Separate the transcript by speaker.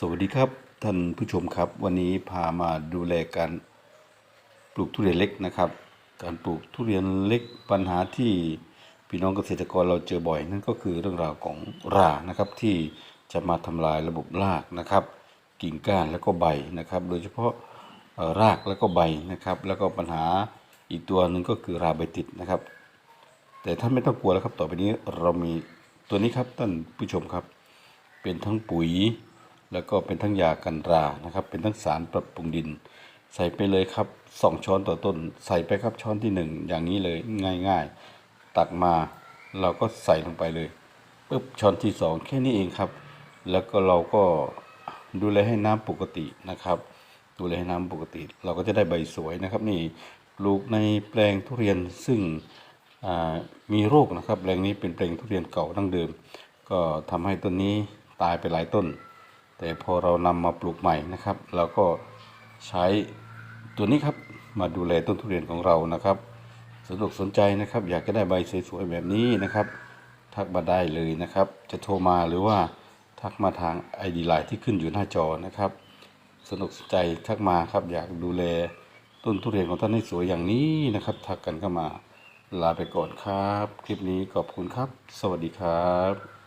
Speaker 1: สวัสดีครับท่านผู้ชมครับ วันนี้พามาดูแลการปลูกทุเรียนเล็กนะครับ การปลูกทุเรียนเล็กปัญหาที่พี่น้องเกษตรกรเราเจอบ่อย นั่นก็คือเรื่องราวของรานะครับที่จะมาทำลายระบบรากนะครับ กิ่งก้านแล้วก็ใบนะครับ โดยเฉพาะรากแล้วก็ใบนะครับ แล้วก็ปัญหาอีกตัวหนึ่งก็คือราใบติดนะครับ แต่ท่านไม่ต้องกลัวแล้วครับ ต่อไปนี้เรามีตัวนี้ครับท่านผู้ชมครับ เป็นทั้งปุ๋ย แล้วก็เป็นทั้งยากันรานะครับ เป็นทั้งสารปรับปรุงดิน ใส่ไปเลยครับสองช้อนต่อต้น ใส่ไปครับช้อนที่หนึ่งอย่างนี้เลยง่าย ๆ ตักมาเราก็ใส่ลงไปเลยปุ๊บช้อนที่สองแค่นี้เองครับ แล้วก็เราก็ดูแลให้น้ำปกตินะครับดูแลให้น้ำปกติ เราก็จะได้ใบสวยนะครับ นี่ปลูกในแปลงทุเรียนซึ่งมีโรคนะครับแปลงนี้เป็นแปลงทุเรียนเก่าดั้งเดิม ก็ทำให้ต้นนี้ตายไปหลายต้น แต่พอเรานำมาปลูกใหม่นะครับ เราก็ใช้ตัวนี้ครับมาดูแลต้นทุเรียนของเรานะครับสนุกสนใจนะครับ อยากจะได้ใบสวยๆแบบนี้นะครับ ทักมาได้เลยนะครับ จะโทรมาหรือว่าทักมาทาง ID ไลน์ที่ขึ้นอยู่หน้าจอนะครับสนุกสนใจทักมาครับ อยากดูแลต้นทุเรียนของท่านให้สวยอย่างนี้นะครับ ทักกันเข้ามาลาไปก่อนครับ คลิปนี้ขอบคุณครับ สวัสดีครับ